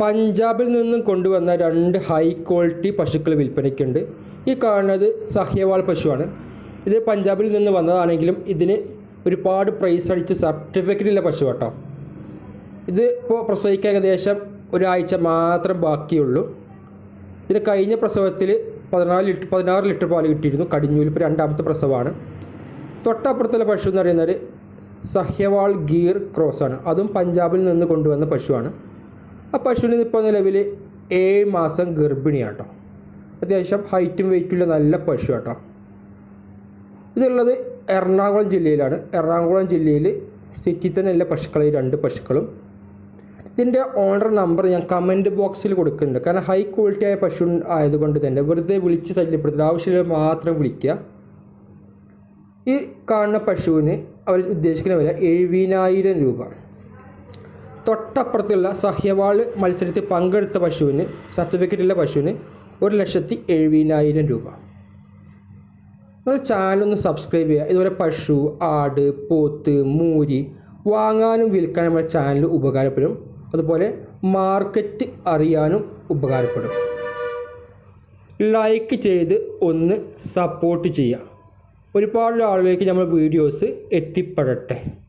പഞ്ചാബിൽ നിന്നും കൊണ്ടുവന്ന രണ്ട് ഹൈ ക്വാളിറ്റി പശുക്കൾ വിൽപ്പനയ്ക്കുണ്ട്. ഈ കാണുന്നത് സഹ്യവാൾ പശുവാണ്. ഇത് പഞ്ചാബിൽ നിന്ന് വന്നതാണെങ്കിലും ഇതിന് ഒരുപാട് പ്രൈസ് അടിച്ച് സർട്ടിഫിക്കറ്റുള്ള പശു കേട്ടോ ഇത് ഇപ്പോൾ പ്രസവിക്കാൻ ഏകദേശം ഒരാഴ്ച മാത്രം ബാക്കിയുള്ളൂ. ഇതിന് കഴിഞ്ഞ പ്രസവത്തിൽ പതിനാല് ലിറ്റർ പതിനാറ് ലിറ്റർ പാൽ കിട്ടിയിരുന്നു. കടിഞ്ഞൂൽ ഇപ്പോൾ രണ്ടാമത്തെ പ്രസവമാണ്. തൊട്ടപ്പുറത്തുള്ള പശു എന്ന് പറയുന്നത് സഹ്യവാൾ ഗീർ ക്രോസ് ആണ് അതും പഞ്ചാബിൽ നിന്ന് കൊണ്ടുവന്ന പശുവാണ്. ആ പശുവിന് ഇപ്പോൾ നിലവിൽ ഏഴ് മാസം ഗർഭിണിയാണ് കേട്ടോ അത്യാവശ്യം ഹൈറ്റും വെയിറ്റുള്ള നല്ല പശു കേട്ടോ ഇതുള്ളത് എറണാകുളം ജില്ലയിലാണ്. എറണാകുളം ജില്ലയിൽ സിറ്റി തന്നെ ഉള്ള പശുക്കൾ രണ്ട് പശുക്കളും. ഇതിന്റെ ഓണർ നമ്പർ ഞാൻ കമന്റ് ബോക്സിൽ കൊടുക്കുന്നുണ്ട്. കാരണം ഹൈ ക്വാളിറ്റി ആയ പശു ആയതുകൊണ്ട് തന്നെ വെറുതെ വിളിച്ച് ശല്യപ്പെടുത്തുക ആവശ്യമില്ല മാത്രം വിളിക്കുക. ഈ കാണുന്ന പശുവിന് അവർ ഉദ്ദേശിക്കുന്ന വില എഴുപതിനായിരം രൂപ. തൊട്ടപ്പുറത്തുള്ള സഹ്യവാൾ മത്സരത്തിൽ പങ്കെടുത്ത പശുവിന് സർട്ടിഫിക്കറ്റുള്ള പശുവിന് ഒരു ലക്ഷത്തി എഴുപതിനായിരം രൂപ. നിങ്ങൾ ചാനലൊന്ന് സബ്സ്ക്രൈബ് ചെയ്യുക. ഇതുപോലെ പശു ആട് പോത്ത് മൂരി വാങ്ങാനും വിൽക്കാനും നമ്മുടെ ചാനൽ ഉപകാരപ്പെടും. അതുപോലെ മാർക്കറ്റ് അറിയാനും ഉപകാരപ്പെടും. ലൈക്ക് ചെയ്ത് ഒന്ന് സപ്പോർട്ട് ചെയ്യുക. ഒരുപാട് ആളുകളിലേക്ക് നമ്മൾ വീഡിയോസ് എത്തിപ്പെടട്ടെ.